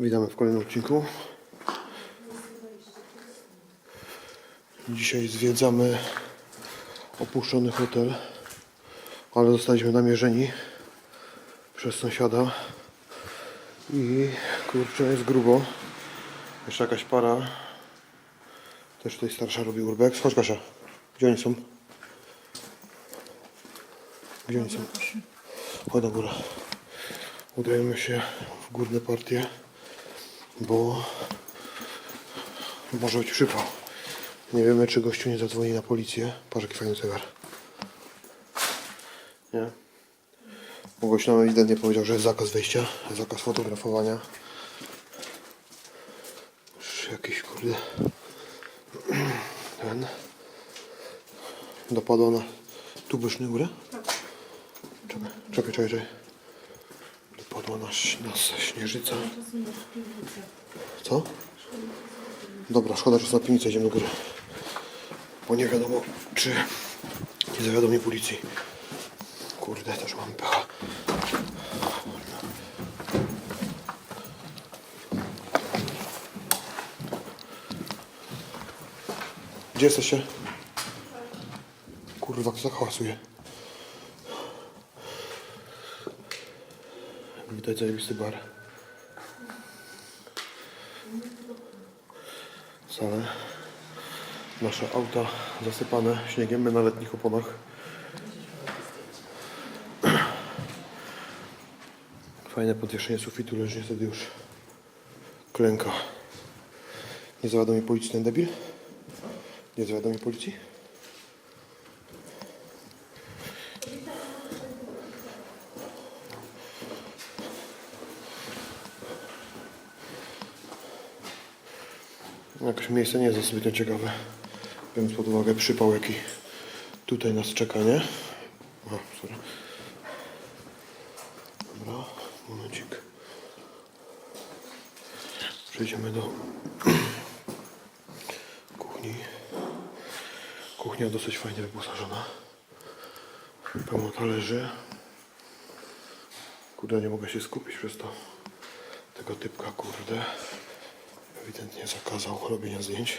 Witamy w kolejnym odcinku. Dzisiaj zwiedzamy opuszczony hotel, ale zostaliśmy namierzeni przez sąsiada i kurczę jest grubo. Jeszcze jakaś para. Też tutaj starsza robi urbex. Chodź Kasia. Gdzie oni są? Gdzie oni są? Chodź na górę. Udajemy się w górne partie, bo może być przypał. Nie wiemy, czy gościu nie zadzwoni na policję. Patrz, jaki fajny zegar. Nie? Bo gościu nam ewidentnie powiedział, że jest zakaz wejścia, zakaz fotografowania. Już jakiś kurde... Ten... Dopadło na tubyczny górę? Czekaj, czekaj, czekaj, czekaj. Dopadła nas, nas śnieżyca. Co? Dobra, szkoda czasu na piwnicę, idziemy do góry. Bo nie wiadomo, czy nie zawiadomi policji. Kurde, też mam pecha. Gdzie jesteście? Kurwa, kto tak hałasuje? Widać zajebisty bar. Sale. Nasze auta zasypane śniegiem, my na letnich oponach. Fajne podwieszenie sufitu, lecz niestety już klęka. Nie zawiadomi policji ten debil? Nie zawiadomi policji? Jakoś miejsce nie jest zbytnio ciekawe. Biorąc pod uwagę przypał, jaki tutaj nas czeka, nie? O, sorry. Dobra, momencik. Przejdziemy do kuchni. Kuchnia dosyć fajnie wyposażona. Pełno talerzy. Kurde, nie mogę się skupić przez to. Tego typka, kurde. Ewidentnie zakazał robienia zdjęć.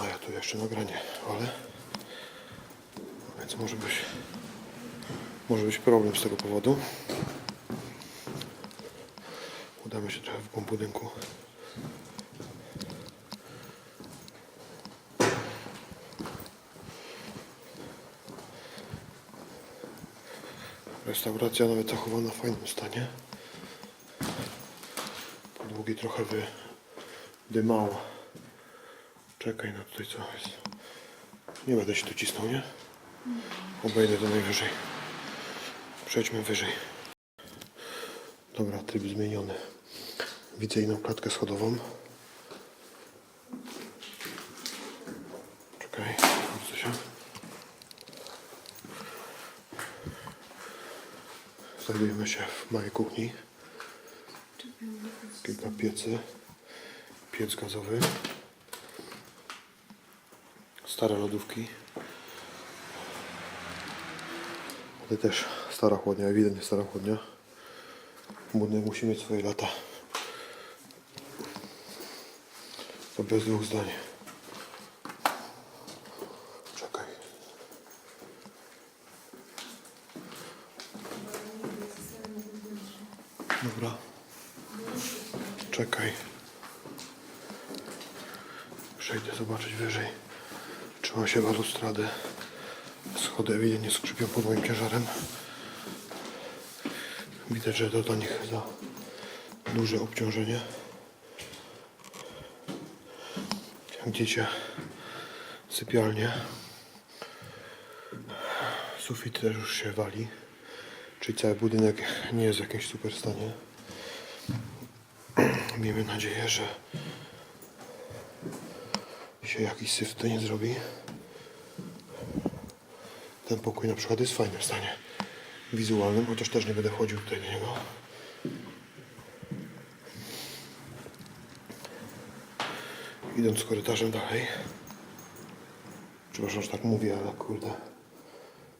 A ja tu jeszcze nagranie, ale... Więc może być... Może być problem z tego powodu. Udamy się trochę w głąb budynku. Restauracja nawet zachowana w fajnym stanie. Podłogi trochę wy, dymało. Czekaj, no tutaj co jest. Nie będę się tu cisnął, nie? Obejdę to najwyżej. Przejdźmy wyżej. Dobra, tryb zmieniony. Widzę inną klatkę schodową. Czekaj, co się. Znajdujemy się w małej kuchni. Kilka piecy. Piec gazowy. Stare lodówki. Ale też stara chłodnia, ewidentnie stara chłodnia. Budynek musi mieć swoje lata. To bez dwóch zdań. Czekaj. Dobra. Czekaj. Przejdę zobaczyć wyżej. Trzymam się balustrady. Schody ewidentnie skrzypią pod moim ciężarem. Widać, że to dla nich za duże obciążenie. Widzicie, sypialnie. Sufit też już się wali. Czyli cały budynek nie jest w jakimś super stanie. Miejmy nadzieję, że się jakiś syf tutaj nie zrobi. Ten pokój na przykład jest w fajnym stanie wizualnym, chociaż też nie będę wchodził tutaj do niego. Idąc korytarzem dalej. Przepraszam, że tak mówię, ale kurde.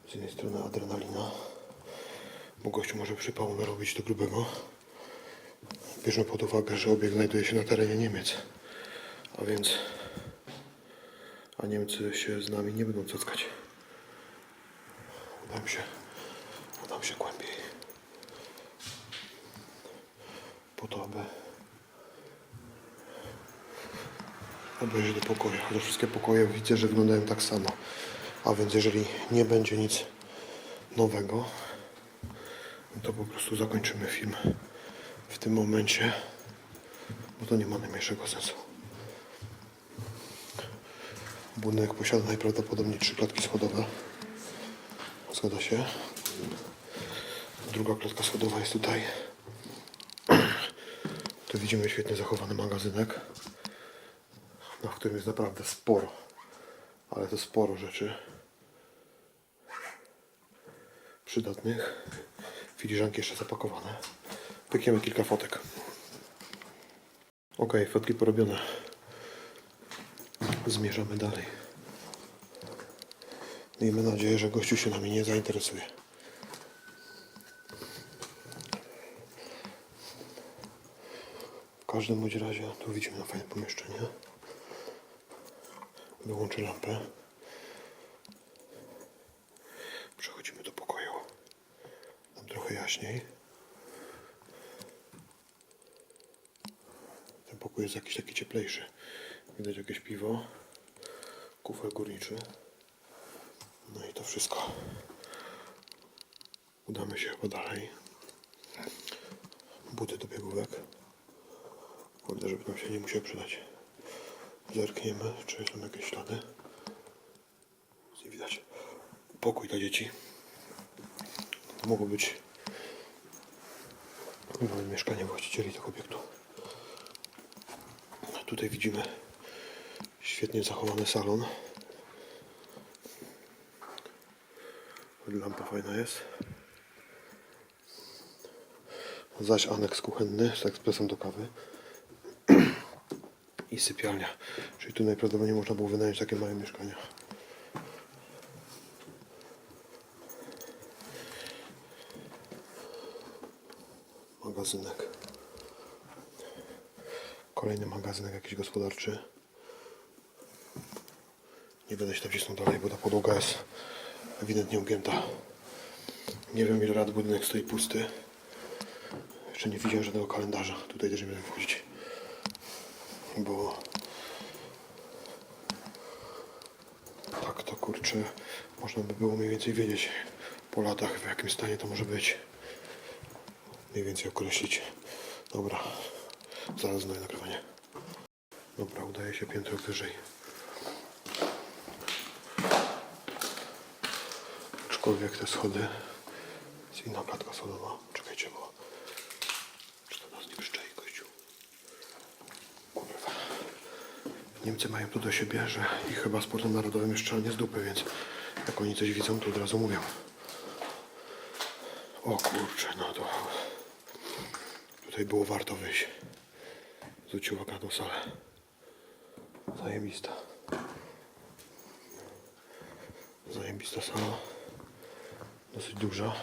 Z jednej strony adrenalina. Bo gościu może przypału narobić do grubego. Bierzmy pod uwagę, że obiekt znajduje się na terenie Niemiec. A więc... A Niemcy się z nami nie będą cockać. Udam się... Udam się głębiej. Po to, aby... obejrzeć do pokoju. Chociaż wszystkie pokoje widzę, że wyglądają tak samo. A więc jeżeli nie będzie nic nowego, no to po prostu zakończymy film w tym momencie, bo to nie ma najmniejszego sensu. Budynek posiada najprawdopodobniej trzy klatki schodowe. Zgadza się. Druga klatka schodowa jest tutaj. Tu widzimy świetnie zachowany magazynek, na którym jest naprawdę sporo. Ale to sporo rzeczy przydatnych. Filiżanki jeszcze zapakowane. Pykniemy kilka fotek. Ok, fotki porobione. Zmierzamy dalej. Miejmy nadzieję, że gościu się nami nie zainteresuje. W każdym bądź razie tu widzimy fajne pomieszczenie. Wyłączę lampę. Przechodzimy do pokoju. Tam trochę jaśniej. Jest jakiś taki cieplejszy. Widać jakieś piwo. Kufel górniczy. No i to wszystko. Udamy się chyba dalej. Buty do biegówek. Kurde, żeby nam się nie musiał przydać. Zerkniemy, czy są jakieś ślady. Nie widać. Pokój dla dzieci. To mogło być mieszkanie właścicieli tego obiektu. Tutaj widzimy świetnie zachowany salon. Lampa fajna jest. Zaś aneks kuchenny z ekspresem do kawy. I sypialnia. Czyli tu najprawdopodobniej można było wynająć takie małe mieszkania. Magazynek. Kolejny magazynek jakiś gospodarczy. Nie będę się tam cisnął dalej, bo ta podłoga jest ewidentnie ugięta. Nie wiem ile lat budynek stoi pusty. Jeszcze nie widziałem żadnego kalendarza. Tutaj też nie będę wchodzić. Bo tak to kurczę można by było mniej więcej wiedzieć po latach w jakim stanie to może być. Mniej więcej określić. Dobra. Zaraz znowu nagrywanie. Dobra, udaje się piętro wyżej. Aczkolwiek te schody jest inna klatka schodowa. Czekajcie, bo czy to nas nie? Kurwa. Niemcy mają to do siebie, że ich chyba sportem narodowym jest strzelanie z dupy, więc jak oni coś widzą, to od razu mówią. O kurczę, no to tutaj było warto wyjść. Na tą salę. Zajebista. Zajebista sala. Dosyć duża.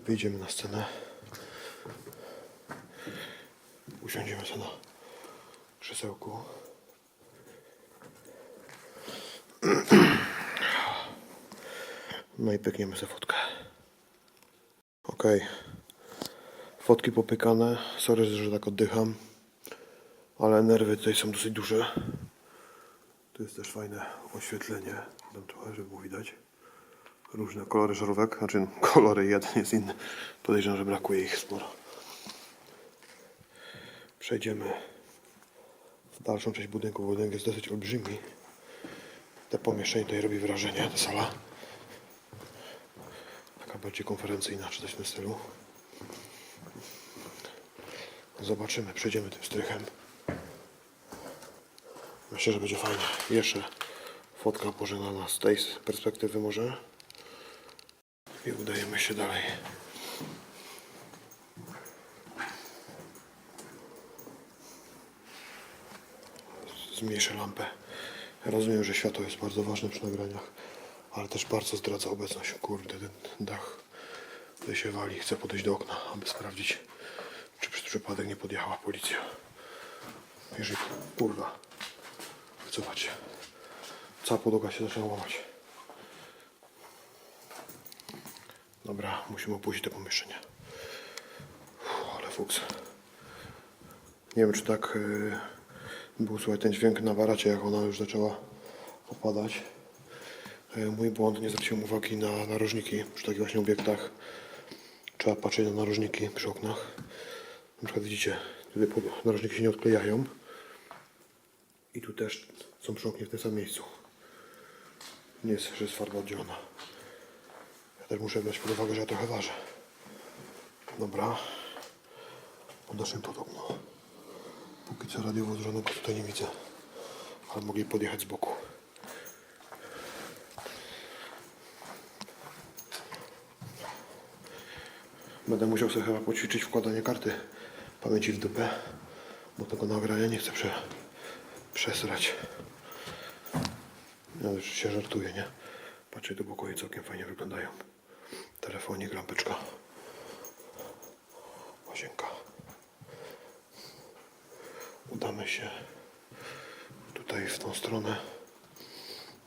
Wyjdziemy na scenę. Usiądziemy sobie na krzesełku. No i pykniemy sobie fotkę. Okej. Fotki popykane. Sorry, że tak oddycham. Ale nerwy tutaj są dosyć duże. Tu jest też fajne oświetlenie. Dam trochę, żeby było widać. Różne kolory żarówek. Znaczy kolory jeden jest inny. Podejrzewam, że brakuje ich sporo. Przejdziemy w dalszą część budynku. Budynek jest dosyć olbrzymi. Te pomieszczenie tutaj robi wrażenie, ta sala. Taka bardziej konferencyjna, czy coś w tym stylu. Zobaczymy, przejdziemy tym strychem. Myślę, że będzie fajnie. Jeszcze fotka pożegnana z tej perspektywy może. I udajemy się dalej. Zmniejszę lampę. Rozumiem, że światło jest bardzo ważne przy nagraniach, ale też bardzo zdradza obecność. Kurde, ten dach tutaj się wali. Chcę podejść do okna, aby sprawdzić, czy, przypadek nie podjechała policja. Jeżeli kurwa. Się. Cała podłoga się zaczęła łamać. Dobra, musimy opuścić to pomieszczenie. Uff, ale fuks. Nie wiem, czy tak yy, był słuchaj ten dźwięk na waracie, jak ona już zaczęła opadać. Yy, mój błąd, nie zwróciłem uwagi na narożniki przy takich właśnie obiektach. Trzeba patrzeć na narożniki przy oknach. Na przykład widzicie, tutaj narożniki się nie odklejają. I tu też są przy oknie w tym samym miejscu. Nie jest, że jest farba oddzielona. Ja też muszę brać pod uwagę, że ja trochę ważę. Dobra. Podnoszę pod okno. Póki co radiowozu żadnego tutaj nie widzę. Ale mogli podjechać z boku. Będę musiał sobie chyba poćwiczyć wkładanie karty pamięci w dupę, bo tego nagrania nie chcę prze, przesrać. Ja już się żartuję, nie? Patrzcie, te pokoje całkiem fajnie wyglądają. Telefonik, lampeczka. Łazienka. Udamy się tutaj w tą stronę.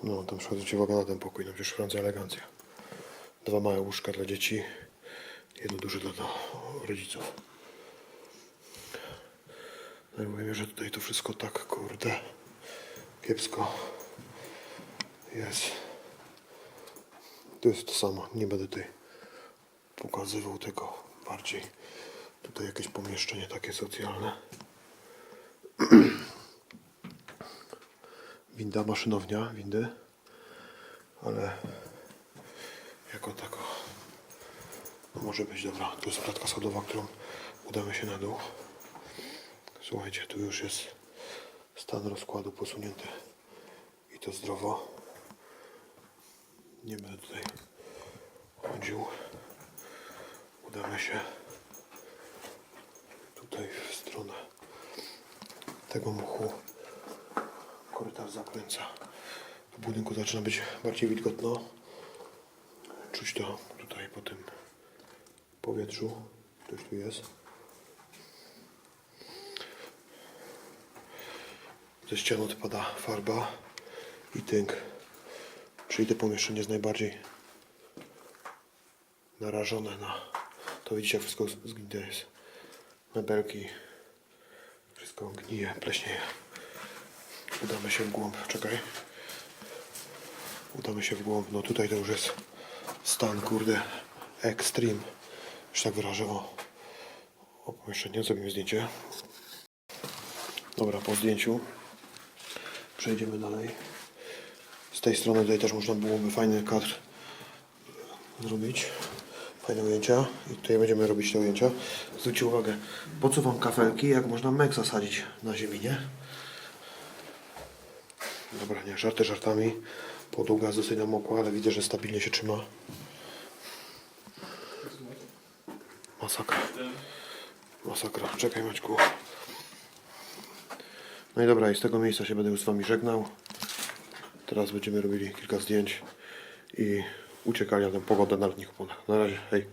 No, tam zwróćcie uwagę na ten pokój, no przecież Francja elegancja. Dwa małe łóżka dla dzieci, jedno duże dla rodziców. No i że tutaj to wszystko tak, kurde, kiepsko jest. To jest to samo, nie będę tutaj pokazywał tego bardziej. Tutaj jakieś pomieszczenie takie socjalne. Winda, maszynownia, windy. Ale jako tako no może być dobra. Tu jest klatka schodowa, którą udamy się na dół. Słuchajcie, tu już jest stan rozkładu posunięty i to zdrowo. Nie będę tutaj chodził. Udamy się tutaj w stronę tego muchu. Korytarz zakręca. W budynku zaczyna być bardziej wilgotno. Czuć to tutaj po tym powietrzu. Ktoś tu jest. Ze ścian odpada farba i tynk. Czyli to pomieszczenie jest najbardziej narażone na... To widzicie, jak wszystko zgnite jest. Mebelki. Wszystko gnije, pleśnieje. Udamy się w głąb. Czekaj. Udamy się w głąb. No tutaj to już jest stan, kurde, extreme. Już tak wyrażę. O, o pomieszczenie. Zrobimy zdjęcie. Dobra, po zdjęciu przejdziemy dalej. Z tej strony tutaj też można byłoby fajny kadr zrobić. Fajne ujęcia. I tutaj będziemy robić te ujęcia. Zwróćcie uwagę, po co wam kafelki, jak można mek zasadzić na ziemi, nie? Dobra, nie, żarty żartami. Podłoga jest dosyć namokła, ale widzę, że stabilnie się trzyma. Masakra. Masakra. Czekaj Maćku. No i dobra, i z tego miejsca się będę już z Wami żegnał. Teraz będziemy robili kilka zdjęć i uciekali na tę pogodę na letnich oponach. Na razie, hej.